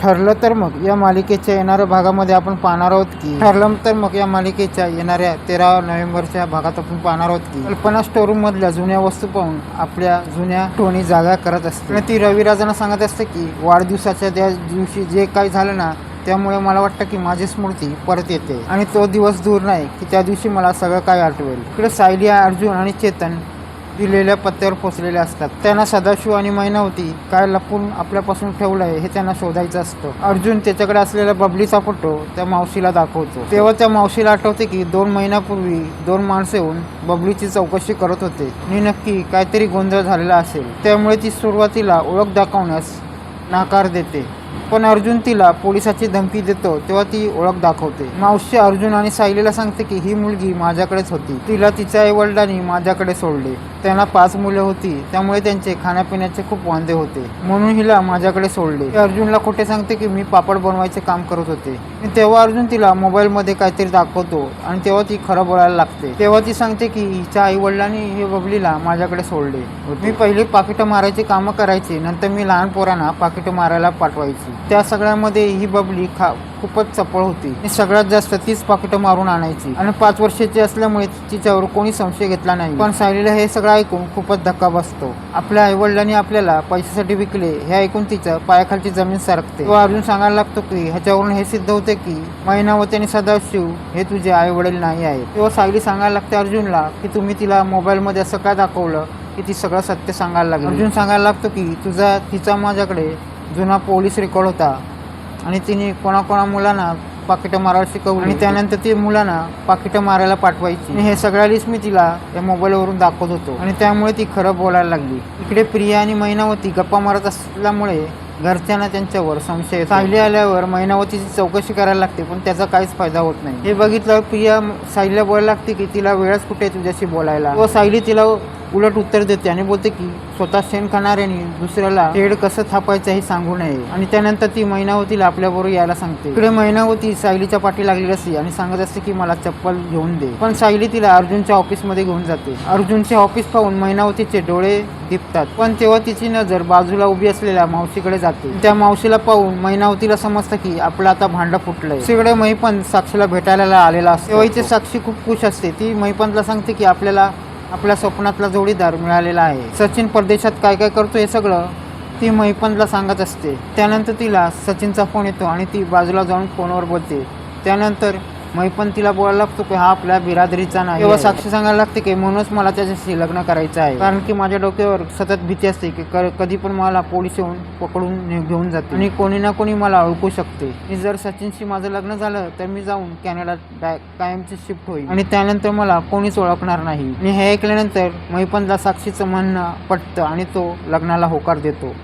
ठरलं तर मग या मालिकेच्या येणाऱ्या भागामध्ये आपण पाहणार आहोत की ठरलं तर मग या मालिकेच्या येणाऱ्या तेरा नोव्हेंबरच्या भागात आपण पाहणार आहोत की कल्पना स्टोरूम मधल्या जुन्या वस्तू पाहून आपल्या जुन्या टोणी जागा करत असते. आणि ती रविराजांना सांगत असते की वाढदिवसाच्या त्या दिवशी जे काही झालं ना त्यामुळे मला वाटतं की माझी स्मृती परत येते. आणि तो दिवस दूर नाही की त्या दिवशी मला सगळं काय आठवेल. इकडे सायली अर्जुन आणि चेतन दिलेल्या पत्त्यावर पोचलेले असतात. त्यांना सदाशिव आणि मैनावती काय लपून आपल्यापासून ठेवलंय हे त्यांना शोधायचं असतं. अर्जुन त्याच्याकडे असलेला बबलीचा फोटो त्या मावशीला दाखवतो. तेव्हा त्या मावशीला आठवते की दोन महिन्यापूर्वी दोन माणसं येऊन बबलीची चौकशी करत होते. आणि नक्की काहीतरी गोंधळ झालेला असेल. त्यामुळे ती सुरुवातीला ओळख दाखवण्यास नाकार देते. पण अर्जुन तिला पोलिसाची धमकी देतो तेव्हा ती ओळख दाखवते. मावशी अर्जुन आणि सायलीला सांगते की ही मुलगी माझ्याकडेच होती. तिला तिच्या आई वडिलांनी माझ्याकडे सोडले. त्यांना पाच मुले होती. त्यामुळे त्यांचे खाण्यापिण्याचे खूप वांदे होते. म्हणून हिला माझ्याकडे सोडले. अर्जुनला खोटे सांगते की मी पापड बनवायचे काम करत होते. तेव्हा अर्जुन तिला मोबाईलमध्ये काहीतरी दाखवतो आणि तेव्हा ती खरं बोलायला लागते. तेव्हा ती सांगते की हिच्या आई वडिलांनी हे बबलीला माझ्याकडे सोडले मी पहिले पाकिटं मारायची कामं करायची. नंतर मी लहान पोरांना पाकिटं मारायला पाठवायची. त्या सगळ्यामध्ये ही बबली खा खूपच चपळ होती. आणि सगळ्यात जास्त तीच पाकिटं मारून आणायची. आणि पाच वर्षाची असल्यामुळे तिच्यावर कोणी संशय घेतला नाही. पण सायलीला हे सगळं ऐकून खूपच धक्का बसतो. आपल्या आईवडिलांनी आपल्याला पैशासाठी विकले हे ऐकून तिच्या पायाखालची जमीन सरकते. तो अर्जुन सांगायला लागतो की ह्याच्यावरून हे सिद्ध होते की महिनावती आणि सदाशिव हे तुझे आई वडील नाही आहेत. तेव्हा सायली सांगायला लागते अर्जुनला की तुम्ही तिला मोबाईलमध्ये असं काय दाखवलं की ती सगळं सत्य सांगायला लागेल? अर्जुन सांगायला लागतो की तुझा तिचा माझ्याकडे जुना पोलीस रेकॉर्ड होता. आणि तिने कोणाकोणा मुलांना पाकिटं मारायला शिकवली. आणि त्यानंतर ती मुलांना पाकिटं मारायला पाठवायची. आणि हे सगळ्या लिस्ट मी तिला या मोबाईलवरून दाखवत होतो. आणि त्यामुळे ती खरं बोलायला लागली. इकडे प्रिया आणि मैनावती गप्पा मारत असल्यामुळे घरच्यांना त्यांच्यावर संशय सायली आल्यावर मैनावतीची चौकशी करायला लागते पण त्याचा काहीच फायदा होत नाही. हे बघितल्यावर प्रिया सायलीला बोलायला लागते की तिला वेळच कुठे आहे तुझ्याशी बोलायला? व सायली तिला उलट उत्तर देते आणि बोलते की स्वतः शेण खाणाऱ्याने दुसऱ्याला शेड कसं थापायचं हे सांगू नये. आणि त्यानंतर ती महिनावतीला आपल्याबरोबर यायला सांगते. इकडे महिनावती सायलीच्या पाठी लागलेली असते आणि सांगत असते की मला चप्पल घेऊन दे. पण सायली तिला अर्जुनच्या ऑफिसमध्ये घेऊन जाते. अर्जुनचे ऑफिस पाहून महिनावतीचे डोळे दिपतात पण तेव्हा तिची नजर बाजूला उभी असलेल्या मावशीकडे जाते. त्या मावशीला पाहून महिनावतीला समजतं की आपलं आता भांड फुटलंय. सगळे महिपंत साक्षीला भेटायला आलेला असतो. तेव्हा साक्षी खूप खुश असते. ती महिपंतला सांगते की आपल्याला आपल्या स्वप्नातला जोडीदार मिळालेला आहे. सचिन परदेशात काय काय करतो हे सगळं ती महिपंतला सांगत असते. त्यानंतर तिला सचिनचा फोन येतो आणि ती बाजूला जाऊन फोनवर बोलते. त्यानंतर महिपंत तिला बोलायला लागतो की हा आपल्या बिरादरीचा नाही तेव्हा साक्षी सांगायला लागते की म्हणूनच मला त्याच्याशी लग्न करायचं आहे. कारण की माझ्या डोक्यावर सतत भीती असते की कधी पण मला पोलीस येऊन पकडून घेऊन जाते आणि कोणी ना कोणी मला ओळखू शकते. आणि जर सचिनशी माझं लग्न झालं तर मी जाऊन कॅनडात कायमची शिफ्ट होईल. आणि त्यानंतर मला कोणीच ओळखणार नाही. आणि हे ऐकल्यानंतर महिपंतला साक्षीचं म्हणणं पटतं आणि तो लग्नाला होकार देतो.